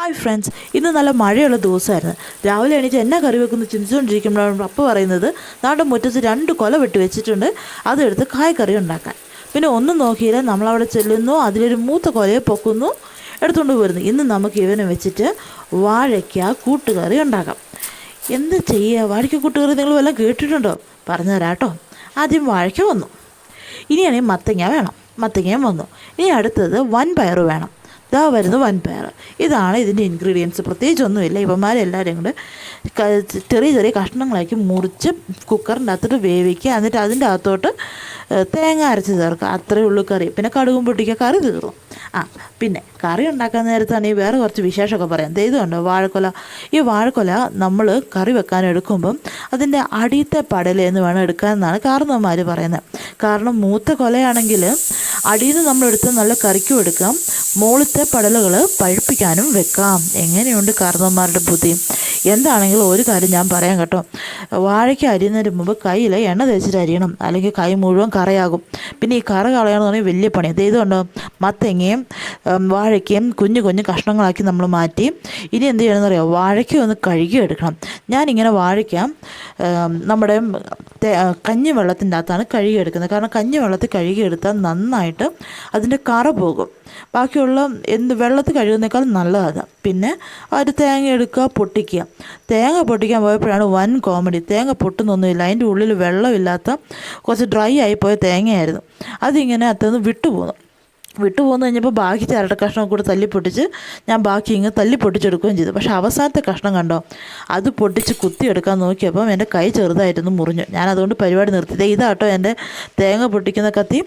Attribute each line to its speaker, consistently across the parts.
Speaker 1: Hi friends ഇന്ന് നല്ല മഴയുള്ള ദിവസമായിരുന്നു. രാവിലെ എണീറ്റ് എന്നാ കറി വെക്കുന്നു ചിന്തിച്ചുകൊണ്ടിരിക്കുമ്പോഴാണ് അപ്പ പറയുന്നത് നാടൻ മുറ്റത്ത് രണ്ട് കൊല വെട്ടി വെച്ചിട്ടുണ്ട്. അതെടുത്ത് കായ് കറി ഉണ്ടാക്കാൻ. പിന്നെ ഒന്നും നോക്കിയില്ല. നമ്മളവിടെ ചെല്ലുന്നു. അതിലൊരു മൂത്ത കൊലയെ പൊക്കുന്നു. എടുത്തുകൊണ്ട് പോരുന്നു. ഇന്ന് നമുക്ക് ഇവനെ വെച്ചിട്ട് വാഴയ്ക്ക കൂട്ടുകറി ഉണ്ടാക്കാം. എന്ത് ചെയ്യുക വാഴയ്ക്ക കൂട്ടുകറി നിങ്ങൾ വല്ലതും കേട്ടിട്ടുണ്ടോ? പറഞ്ഞു കേട്ടോ ആദ്യം വാഴയ്ക്ക വന്നു. ഇനിയാണെങ്കിൽ മത്തങ്ങ വേണം. മത്തങ്ങയും വന്നു. ഇനി അടുത്തത് വൻ പയറ് വേണം. ഇതാ വരുന്നു വൻപയർ. ഇതാണ് ഇതിന്റെ ഇൻഗ്രീഡിയൻസ് പ്രത്യേകിച്ച് ഒന്നുമില്ല ഇവന്മാരെല്ലാവരും കൂടെ ചെറിയ ചെറിയ കഷ്ണങ്ങളാക്കി മുറിച്ച് കുക്കറിന്റെ അകത്തോട്ട് വേവിക്കുക. എന്നിട്ട് അതിന്റെ അകത്തോട്ട് തേങ്ങ അരച്ച് ചേർക്കുക. അത്രയേ ഉള്ളൂ കറി. പിന്നെ കടുകും പൊട്ടിക്കുക. കറി തീർന്നു. ആ പിന്നെ കറി ഉണ്ടാക്കാൻ നേരത്താണെങ്കിൽ വേറെ കുറച്ച് വിശേഷമൊക്കെ പറയാം. ഇതുണ്ട്? വാഴക്കൊല. ഈ വാഴക്കൊല നമ്മൾ കറി വെക്കാൻ എടുക്കുമ്പം അതിന്റെ അടിയത്തെ എന്ന് വേണം എടുക്കാൻ എന്നാണ് കാരണവന്മാർ പറയുന്നത്. കാരണം മൂത്ത കൊലയാണെങ്കിൽ അടിയിൽ നിന്ന് നമ്മളെടുത്ത് നല്ല കറിക്കും എടുക്കാം. മുകളിലത്തെ പടലുകൾ പഴുപ്പിക്കാനും വെക്കാം. എങ്ങനെയുണ്ട് കാർന്നോന്മാരുടെ ബുദ്ധി? എന്താണെങ്കിലും ഒരു കാര്യം ഞാൻ പറയാം കേട്ടോ. വാഴയ്ക്ക് അരിയുന്നതിന് മുമ്പ് കയ്യിൽ എണ്ണ തേച്ചിട്ട് അരിയണം. അല്ലെങ്കിൽ കൈ മുഴുവൻ കറയാകും. പിന്നെ ഈ കറ കളയാന്ന് പറഞ്ഞാൽ വലിയ പണി ഇതുണ്ടോ മത്തങ്ങയും വാഴയ്ക്കയും കുഞ്ഞു കുഞ്ഞു കഷ്ണങ്ങളാക്കി നമ്മൾ മാറ്റി. ഇനി എന്ത് ചെയ്യണമെന്ന് അറിയോ? വാഴയ്ക്ക ഒന്ന് കഴുകി എടുക്കണം. ഞാനിങ്ങനെ വാഴയ്ക്ക. നമ്മുടെ കഞ്ഞി വെള്ളത്തിന്റെ അകത്താണ് കഴുകിയെടുക്കുന്നത് കാരണം കഞ്ഞി വെള്ളത്തിൽ കഴുകിയെടുത്താൽ നന്നായിട്ട് അതിന്റെ കറ പോകും. ബാക്കിയുള്ള എന്ത് വെള്ളത്തിൽ കഴുകുന്നേക്കാൾ നല്ലതാണ്. പിന്നെ ഒരു തേങ്ങ എടുക്കുക പൊട്ടിക്കുക. തേങ്ങ പൊട്ടിക്കാൻ പോയപ്പോഴാണ് വൻ കോമഡി തേങ്ങ പൊട്ടുന്നൊന്നുമില്ല. അതിന്റെ ഉള്ളിൽ വെള്ളമില്ലാത്ത കുറച്ച് ഡ്രൈ ആയിപ്പോയ തേങ്ങയായിരുന്നു. അതിങ്ങനെ അത്തുനിന്ന് വിട്ടുപോകുന്നു വിട്ടു പോന്നു കഴിഞ്ഞപ്പോൾ ബാക്കി ചിരട്ട കഷ്ണം കൂടെ തല്ലി പൊട്ടിച്ച് ഞാൻ ബാക്കി ഇങ്ങ് തല്ലി പൊട്ടിച്ചെടുക്കുകയും ചെയ്തു. പക്ഷേ അവസാനത്തെ കഷ്ണം കണ്ടോ? അത് പൊട്ടിച്ച് കുത്തിയെടുക്കാൻ നോക്കിയപ്പം എന്റെ കൈ ചെറുതായിരുന്നു മുറിഞ്ഞു. ഞാൻ അതുകൊണ്ട് പരിപാടി നിർത്തിയത് ഇതാട്ടോ എന്റെ തേങ്ങ പൊട്ടിക്കുന്ന കത്തി.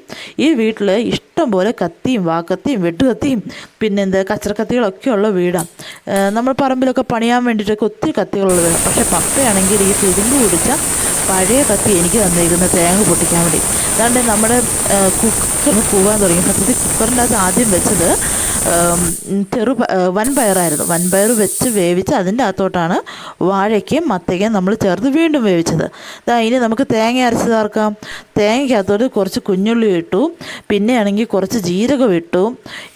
Speaker 1: ഈ വീട്ടിൽ ഇഷ്ടം പോലെ കത്തിയും വാക്കത്തിയും വെട്ടുകത്തിയും പിന്നെ എന്താ കച്ചറക്കത്തികളൊക്കെ ഉള്ള വീടാണ്. നമ്മൾ പറമ്പിലൊക്കെ പണിയാൻ വേണ്ടിയിട്ടൊക്കെ ഒത്തിരി കത്തികളുള്ള വീടാണ് പക്ഷേ പപ്പയാണെങ്കിൽ ഈ തിരുമ്പ് പിടിച്ച പഴയ കത്തി എനിക്ക് തന്നിരിക്കുന്ന തേങ്ങ പൊട്ടിക്കാൻ വേണ്ടി. അതുകൊണ്ട് നമ്മുടെ കുക്കർ കൂവാൻ തുടങ്ങി സത്യത്തിൽ കുക്കറിന്റെ അകത്ത് ആദ്യം വെച്ചത് ചെറു വൻപയറായിരുന്നു വൻപയർ വെച്ച് വേവിച്ച് അതിന്റെ അകത്തോട്ടാണ് വാഴയ്ക്കയും മത്തയ്ക്കയും നമ്മൾ ചേർത്ത് വീണ്ടും വേവിച്ചത്. ഇതാ ഇനി നമുക്ക് തേങ്ങ അരച്ച് ചേർക്കാം. തേങ്ങയ്ക്കകത്തോട്ട് കുറച്ച് കുഞ്ഞുള്ളി ഇട്ടു. പിന്നെയാണെങ്കിൽ കുറച്ച് ജീരകം ഇട്ടു.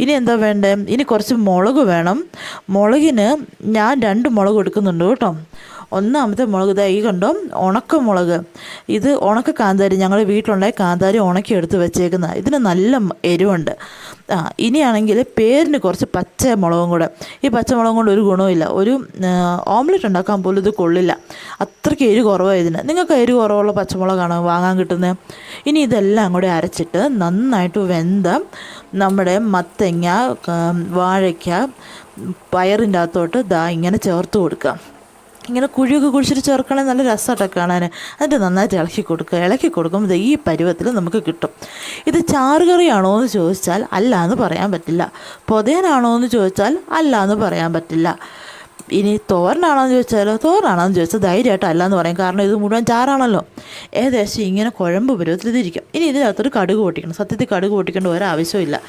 Speaker 1: ഇനി എന്താ വേണ്ടേ? ഇനി കുറച്ച് മുളക് വേണം. മുളകിന് ഞാൻ രണ്ട് മുളക് എടുക്കുന്നുണ്ട് കേട്ടോ. ഒന്നാമത്തെ മുളക് ഇതാ ഈ കണ്ടോ? ഉണക്ക മുളക്. ഇത് ഉണക്ക കാന്താരി ഞങ്ങൾ വീട്ടിലുണ്ടായ കാന്താരി ഉണക്കി എടുത്ത് വെച്ചേക്കുന്ന. ഇതിന് നല്ല എരിവുണ്ട്. ആ ഇനിയാണെങ്കിൽ പേരിന് കുറച്ച് പച്ച മുളകും കൂടെ. ഈ പച്ചമുളകും കൊണ്ട് ഒരു ഗുണവുമില്ല ഒരു ഓംലെറ്റ് ഉണ്ടാക്കാൻ പോലും ഇത് കൊള്ളില്ല. അത്രയ്ക്ക് എരി കുറവാണ് ഇതിന്. നിങ്ങൾക്ക് എരി കുറവുള്ള പച്ചമുളകാണ് വാങ്ങാൻ കിട്ടുന്നത് ഇനി ഇതെല്ലാം കൂടെ അരച്ചിട്ട് നന്നായിട്ട് വെന്ത നമ്മുടെ മത്തങ്ങ വാഴയ്ക്ക പയറിന്റെ അകത്തോട്ട് ദാ ഇങ്ങനെ ചേർത്ത് കൊടുക്കുക. ഇങ്ങനെ കുഴിയൊക്കെ കുഴിച്ചിട്ട് ചേർക്കണേ നല്ല രസമായിട്ടൊക്കെ കാണാൻ. എന്നിട്ട് നന്നായിട്ട് ഇളക്കി കൊടുക്കുക. ഇളക്കി കൊടുക്കുമ്പോൾ ഈ പരുവത്തിൽ നമുക്ക് കിട്ടും. ഇത് ചാറുകറിയാണോ എന്ന് ചോദിച്ചാൽ അല്ല എന്ന് പറയാൻ പറ്റില്ല. പൊതയനാണോ എന്ന് ചോദിച്ചാൽ അല്ല എന്ന് പറയാൻ പറ്റില്ല. ഇനി തോരനാണോ എന്ന് ചോദിച്ചാൽ തോരനാണോ എന്ന് ചോദിച്ചാൽ ധൈര്യമായിട്ട് അല്ല എന്ന് പറയും. കാരണം ഇത് മുഴുവൻ ചാറാണല്ലോ. ഏകദേശം ഇങ്ങനെ കുഴമ്പ് പരുവത്തിൽ ഇതിരിക്കും. ഇനി ഇതിനകത്തൊരു കടുക് പൊട്ടിക്കണം. സത്യത്തിൽ കടുക് പൊട്ടിക്കേണ്ട ഒരാവശ്യമില്ല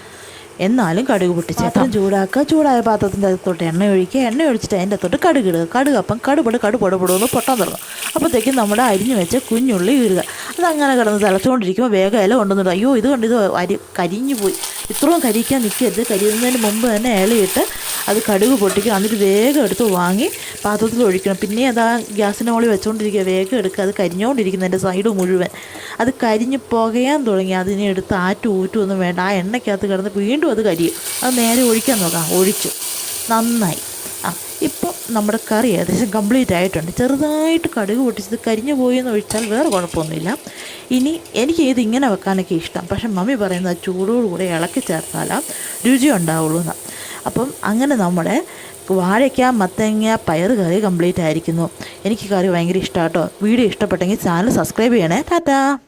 Speaker 1: എന്നാലും കടുക് പൊട്ടിച്ചേക്കാം ചൂടാക്കുക. ചൂടായ പാത്രത്തിന്റെ അകത്തോട്ട് എണ്ണ ഒഴിക്കുക. എണ്ണ ഒഴിച്ചിട്ട് അതിന്റെ അകത്തോട്ട് കടുക് ഇടുക. കടുക് അപ്പം കടുപട് കടുപട് പൊടുന്ന് പൊട്ടാൻ തുടങ്ങും. അപ്പോഴത്തേക്കും നമ്മുടെ അരിഞ്ഞു വെച്ച കുഞ്ഞുള്ളി ഇടുക. അങ്ങനെ കിടന്ന് തിളച്ചുകൊണ്ടിരിക്കുമ്പോൾ വേഗം ഇല കൊണ്ടുവന്നിട്ട് അയ്യോ ഇത് കണ്ട് ഇത് അരി കരിഞ്ഞു പോയി. ഇത്രയും കരിക്കാൻ നിൽക്കരുത് കരിയുന്നതിന് മുമ്പ് തന്നെ ഇലയിട്ട് അത് കടുക് പൊട്ടിക്കുക എന്നിട്ട് വേഗം എടുത്ത് വാങ്ങി പാത്രത്തിൽ ഒഴിക്കണം. പിന്നെ അത് ആ ഗ്യാസിന്റെ മുകളിൽ വെച്ചുകൊണ്ടിരിക്കുക വേഗം എടുക്കുക. അത് കരിഞ്ഞുകൊണ്ടിരിക്കുന്നതിന്റെ സൈഡ് മുഴുവൻ. അത് കരിഞ്ഞ് പുകയാൻ തുടങ്ങി. അതിനെ എടുത്ത് ആറ്റു ഊറ്റും ഒന്നും വേണ്ട. ആ എണ്ണയ്ക്കകത്ത് കിടന്ന് വീണ്ടും അത് കരിയും. അത് നേരെ ഒഴിക്കാൻ നോക്കാം. ഒഴിച്ചു. നന്നായി. ആ ഇപ്പം നമ്മുടെ കറി ഏകദേശം കംപ്ലീറ്റ് ആയിട്ടുണ്ട്. ചെറുതായിട്ട് കടുക് പൊട്ടിച്ചത് കരിഞ്ഞു പോയി എന്ന് ഒഴിച്ചാൽ വേറെ കുഴപ്പമൊന്നുമില്ല. ഇനി എനിക്ക് ഇത് ഇങ്ങനെ വെക്കാനൊക്കെ ഇഷ്ടം. പക്ഷെ മമ്മി പറയുന്നത് ചൂടോടുകൂടെ ഇളക്കി ചേർത്താലാ രുചി ഉണ്ടാവുള്ളൂ എന്നാണ് അപ്പം അങ്ങനെ നമ്മുടെ വാഴയ്ക്ക മത്തങ്ങ പയർ കറി കംപ്ലീറ്റ് ആയിരിക്കുന്നു. എനിക്ക് കറി ഭയങ്കര ഇഷ്ടമാട്ടോ വീഡിയോ ഇഷ്ടപ്പെട്ടെങ്കിൽ ചാനൽ സബ്സ്ക്രൈബ് ചെയ്യണേ. ടാറ്റാ.